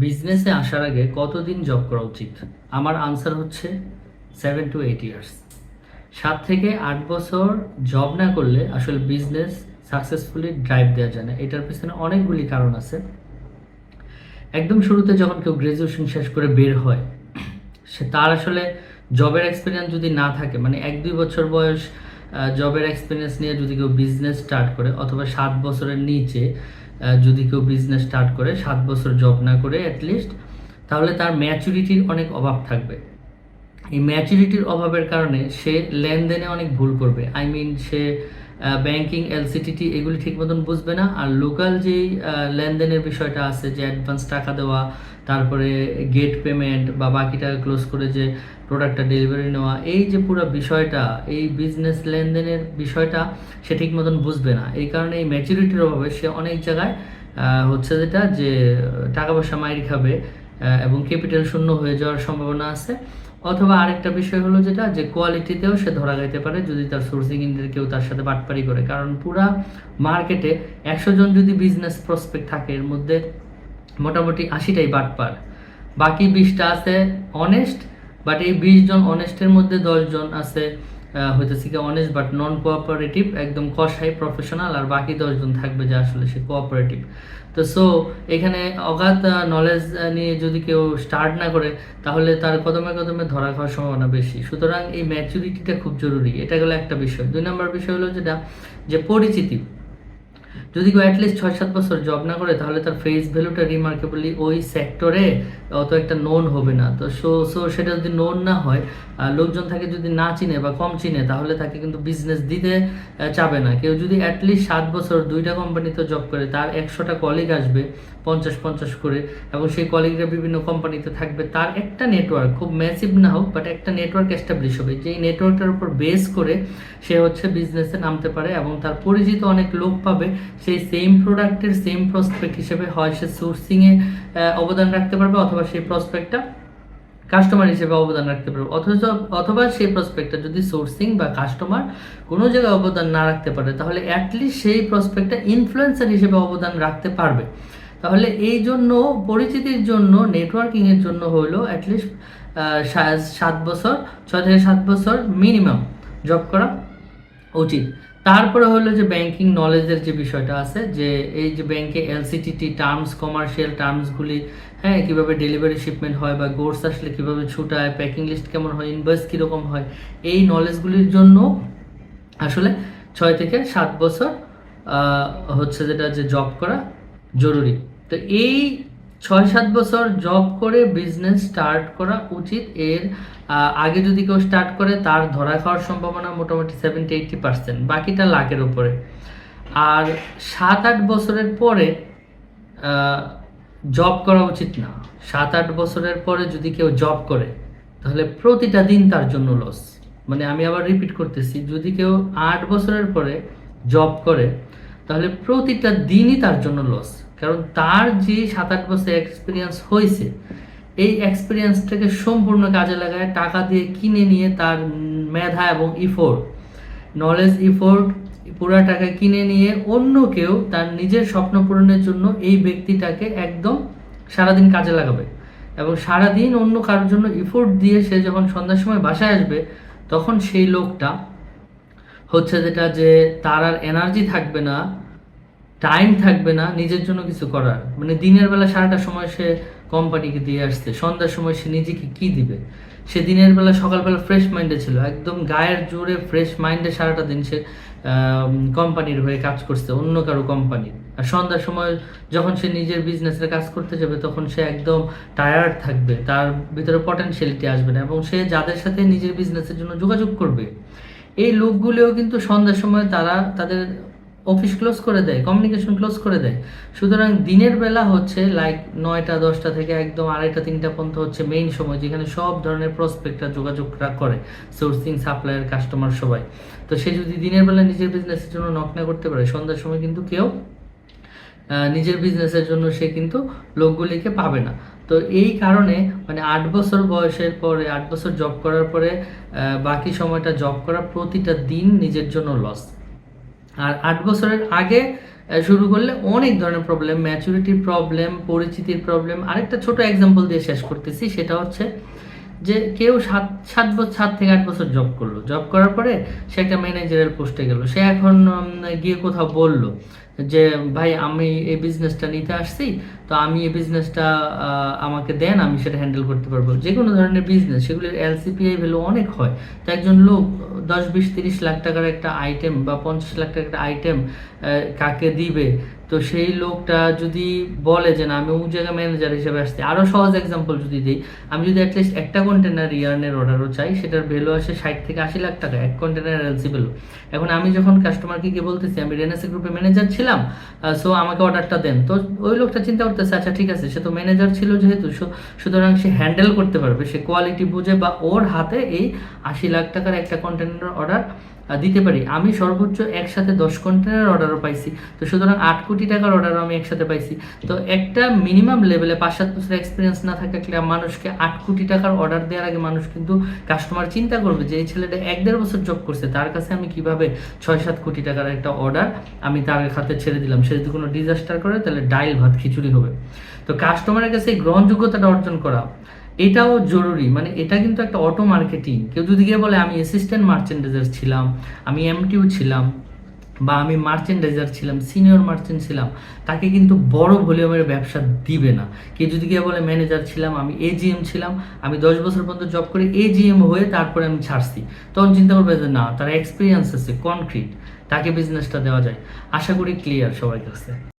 বিজনেসে আসার আগে কতদিন জব করা উচিত? আমার আনসার হচ্ছে সেভেন টু এইট ইয়ার্স সাত থেকে আট বছর জব না করলে আসলে বিজনেস সাকসেসফুলি ড্রাইভ দেওয়া যায় না। এটার পিছনে অনেকগুলি কারণ আছে। একদম শুরুতে যখন কেউ গ্র্যাজুয়েশন শেষ করে বের হয়, সে তার আসলে জবের এক্সপিরিয়েন্স যদি না থাকে মানে এক দুই বছর বয়স জবের এক্সপিরিয়েন্স নিয়ে যদি কেউ বিজনেস স্টার্ট করে, অথবা সাত বছরের নিচে যদি কেউ বিজনেস স্টার্ট করে, সাত বছর জব না করে অ্যাটলিস্ট তাহলে তার ম্যাচুরিটির অনেক অভাব থাকবে। এই ম্যাচুরিটির অভাবের কারণে সে লেনদেনে অনেক ভুল করবে। আই মিন সে ব্যাংকিং এলসিটিটি এগুলি ঠিক মতন বুঝবে না। আর লোকাল যেই লেনদেনের বিষয়টা আছে, যে অ্যাডভান্স টাকা দেওয়া, তারপরে গেট পেমেন্ট বা বাকি টাকা ক্লোজ করে যে প্রোডাক্টটা ডেলিভারি নেওয়া, এই যে পুরো বিষয়টা, এই বিজনেস লেনদেনের বিষয়টা সে ঠিক মতন বুঝবে না। এই কারণে এই ম্যাচুরিটির অভাবে সে অনেক জায়গায় হচ্ছে যেটা যে টাকা পয়সা মাইর খাবে এবং ক্যাপিটাল শূন্য হয়ে যাওয়ার সম্ভাবনা আছে। অথবা আরেকটা বিষয় হলো যেটা, যে কোয়ালিটিতেও সে ধরা গাইতে পারে যদি তার সোর্সিং ইন্ডের কেউ তার সাথে বাটপারি করে। কারণ পুরা মার্কেটে একশো জন যদি বিজনেস প্রসপেক্ট থাকে, এর মধ্যে মোটামুটি আশিটাই বাটপার। বাকি বিশটা আছে অনেস্ট বাট এই বিশ জন অনেস্টের মধ্যে দশ জন আছে হইতেছে কি অনেস্ট বাট নন কোঅপারেটিভ একদম কষাই প্রফেশনাল আর বাকি দশজন থাকবে যে আসলে সে কোঅপারেটিভ তো সো এখানে অগাধ নলেজ নিয়ে যদি কেউ স্টার্ট না করে, তাহলে তার কদমে কদমে ধরা খাওয়ার সম্ভাবনা বেশি। সুতরাং এই ম্যাচুরিটিটা খুব জরুরি। এটা গেলো একটা বিষয়। দুই নম্বর বিষয় হলো যেটা, যে পরিচিতি। যদি কেউ অ্যাটলিস্ট ছয় সাত বছর জব না করে, তাহলে তার ফেস ভ্যালুটা রিমার্কেবলি ওই সেক্টরে অত একটা নোন হবে না। তো সো সো সেটা যদি নোন না হয় লোকজন তাকে যদি না চিনে বা কম চিনে, তাহলে তাকে কিন্তু বিজনেস দিতে চাবে না। কেউ যদি অ্যাটলিস্ট সাত বছর দুইটা কোম্পানিতে জব করে, তার একশোটা কলিগ আসবে পঞ্চাশ পঞ্চাশ করে, এবং সেই কলিগরা বিভিন্ন কোম্পানিতে থাকবে, তার একটা নেটওয়ার্ক খুব ম্যাসিভ না হোক বাট একটা নেটওয়ার্ক এস্টাবলিশ হবে। যেই নেটওয়ার্কটার উপর বেস করে, সে হচ্ছে বিজনেসে নামতে পারে, এবং তার পরিচিত অনেক লোক পাবে সেই সেম প্রোডাক্টের সেম প্রসপেক্ট হিসেবে হয় সে সোর্সিংয়ে অবদান রাখতে পারবে অথবা সেই প্রসপেক্টটা কাস্টমার হিসেবে অবদান রাখতে পারবে। অথচ, অথবা সেই প্রসপেক্টটা যদি সোর্সিং বা কাস্টমার কোনো জায়গায় অবদান না রাখতে পারে, তাহলে অ্যাটলিস্ট সেই প্রসপেক্টটা ইনফ্লুয়েন্সার হিসেবে অবদান রাখতে পারবে। তাহলে এই জন্য, পরিচিতির জন্য নেটওয়ার্কিংয়ের জন্য হলো অ্যাটলিস্ট সাত বছর, ছয় থেকে সাত বছর মিনিমাম জব করা উচিত। তারপরে হলো যে ব্যাংকিং নলেজের যে বিষয়টা আছে, যে এই যে ব্যাংকে এলসিটিটি টার্মস কমার্শিয়াল টার্মসগুলি হ্যাঁ কীভাবে ডেলিভারি শিপমেন্ট হয় বা গোর্স আসলে কীভাবে ছুটায় প্যাকিং লিস্ট কেমন হয় ইনভয়েস কীরকম হয়, এই নলেজগুলির জন্য আসলে ছয় থেকে সাত বছর হচ্ছে যেটা যে জব করা জরুরি। তো এই ছয় সাত বছর জব করে বিজনেস স্টার্ট করা উচিত। এর আগে যদি কেউ স্টার্ট করে, তার ধরা খাওয়ার সম্ভাবনা মোটামুটি সেভেন্টি এইটটি পার্সেন্ট বাকিটা লাখের উপরে। আর সাত আট বছরের পরে জব করা উচিত না। সাত আট বছরের পরে যদি কেউ জব করে, তাহলে প্রতিটা দিন তার জন্য লস মানে আমি আবার রিপিট করতেছি, যদি কেউ আট বছরের পরে জব করে তাহলে প্রতিটা দিনই তার জন্য লস কারণ তার যে সাত আট বছর এক্সপিরিয়েন্স হয়েছে, এই এক্সপিরিয়েন্সটাকে সম্পূর্ণ কাজে লাগায়, টাকা দিয়ে কিনে নিয়ে তার মেধা এবং ইফোর্ট নলেজ ইফোর্ট পুরা টাকা কিনে নিয়ে অন্য কেউ তার নিজের স্বপ্ন পূরণের জন্য এই ব্যক্তিটাকে একদম সারাদিন কাজে লাগাবে এবং সারাদিন অন্য কারোর জন্য ইফোর্ট দিয়ে সে যখন সন্ধ্যার সময় বাসায় আসবে, তখন সেই লোকটা হচ্ছে যেটা যে তার আর এনার্জি থাকবে না টাইম থাকবে না নিজের জন্য কিছু করার। মানে দিনের বেলা সারাটা সময় সে কোম্পানিকে দিয়ে আসছে, সন্ধ্যার সময় সে নিজেকে কি দিবে? সে দিনের বেলা সকালবেলা ফ্রেশ মাইন্ডে ছিল, একদম গায়ের জোরে ফ্রেশ মাইন্ডে সারাটা দিন সে কোম্পানির হয়ে কাজ করছে, অন্য কারও কোম্পানির আর সন্ধ্যার সময় যখন সে নিজের বিজনেসের কাজ করতে যাবে, তখন সে একদম টায়ার্ড থাকবে, তার ভিতরে পটেনশিয়ালিটি আসবে না এবং সে যাদের সাথে নিজের বিজনেসের জন্য যোগাযোগ করবে এই লোকগুলোও কিন্তু সন্ধ্যার সময় তারা তাদের অফিস ক্লোজ করে দেয় কমিউনিকেশন ক্লোজ করে দেয়। সুতরাং দিনের বেলা হচ্ছে লাইক নয়টা, দশটা থেকে একদম আড়াইটা, তিনটা পর্যন্ত হচ্ছে মেইন সময়, যেখানে সব ধরনের প্রসপেক্টরা যোগাযোগরা করে সোর্সিং সাপ্লায়ার কাস্টমার সবাই। তো সে যদি দিনের বেলা নিজের বিজনেসের জন্য নক না করতে পারে, সন্ধ্যার সময় কিন্তু কেউ নিজের বিজনেসের জন্য সে কিন্তু লোকগুলিকে পাবে না। তো এই কারণে মানে আট বছর বয়সের পরে, আট বছর জব করার পরে বাকি সময়টা জব করা প্রতিটা দিন নিজের জন্য লস আর আট বছরের আগে শুরু করলে অনেক ধরনের প্রবলেম ম্যাচুরিটির প্রবলেম পরিচিতির প্রবলেম আরেকটা ছোট এক্সাম্পল দিয়ে শেষ করতেছি, সেটা হচ্ছে যে কেউ সাত সাত বছর সাত থেকে আট বছর জব করল। জব করার পরে সে একটা ম্যানেজারের পোস্টে গেল। সে এখন গিয়ে কোথাও বলল। যে, ভাই, আমি এই বিজনেসটা নিতে আসছি, তো আমি এই বিজনেসটা আমাকে দেন, আমি সেটা হ্যান্ডেল করতে পারব। যে কোনো ধরনের বিজনেস সেগুলির এলসিপিআই ভ্যালু অনেক হয়। তো একজন লোক দশ, বিশ, তিরিশ লাখ টাকার একটা আইটেম বা পঞ্চাশ লাখ টাকার একটা আইটেম কাকে দিবে তো সেই লোকটা যদি বলে যে না, আমি অমুক জায়গায় ম্যানেজার হিসেবে আসছি আরও সহজ এক্সাম্পল যদি দিই, আমি যদি অ্যাটলিস্ট একটা কন্টেনার ইয়ার্নের অর্ডারও চাই, সেটার ভ্যালু আসে ষাট থেকে আশি লাখ টাকা, এক কন্টেনার এলসি ভ্যালু এখন আমি যখন কাস্টমারকে গিয়ে বলতেছি, আমি রেনেসি গ্রুপে ম্যানেজার ছিলাম সো আমাকে অর্ডারটা দেন। তো ওই লোকটা চিন্তা করতেছে আচ্ছা ঠিক আছে, সে তো ম্যানেজার ছিল যেহেতু সুতরাং সে হ্যান্ডেল করতে পারবে, সে কোয়ালিটি বুঝে বা ওর হাতে এই আশি লাখ টাকার একটা কন্টেনার অর্ডার দিতে পারি। আমি সর্বোচ্চ একসাথে দশ কন্টেনার অর্ডারও পাইছি। তো সুতরাং আট কোটি টাকার অর্ডারও আমি একসাথে পাইছি। তো একটা মিনিমাম লেভেলে পাঁচ সাত বছর এক্সপিরিয়েন্স না থাকলে মানুষকে আট কোটি টাকার অর্ডার দেওয়ার আগে মানুষ কিন্তু কাস্টমার চিন্তা করবে যে, এই ছেলেটা এক দেড় বছর জব করছে, তার কাছে আমি কীভাবে ছয় সাত কোটি টাকার একটা অর্ডার আমি তার খাতে ছেড়ে দিলাম? সে যদি কোনো ডিজাস্টার করে, তাহলে ডাইল ভাত খিচুড়ি হবে। তো কাস্টমারের কাছে এই গ্রহণযোগ্যতাটা অর্জন করা এটাও জরুরি। মানে এটা কিন্তু একটা অটো মার্কেটিং কেউ যদি গিয়ে বলে, আমি অ্যাসিস্ট্যান্ট মার্চেন্ডাইজার ছিলাম, আমি এমটিউ ছিলাম বা আমি মার্চেন্ডাইজার ছিলাম সিনিয়র মার্চেন্ট ছিলাম, তাকে কিন্তু বড় ভলিউমের ব্যবসা দিবে না। কেউ যদি গিয়ে বলে ম্যানেজার ছিলাম, আমি এজিএম ছিলাম, আমি দশ বছর পর্যন্ত জব করে এজিএম হয়ে তারপরে আমি ছাড়ছি। তখন চিন্তা করবে যে, না, তার এক্সপিরিয়েন্স আছে কনক্রিট তাকে বিজনেসটা দেওয়া যায়। আশা করি ক্লিয়ার সবার কাছে।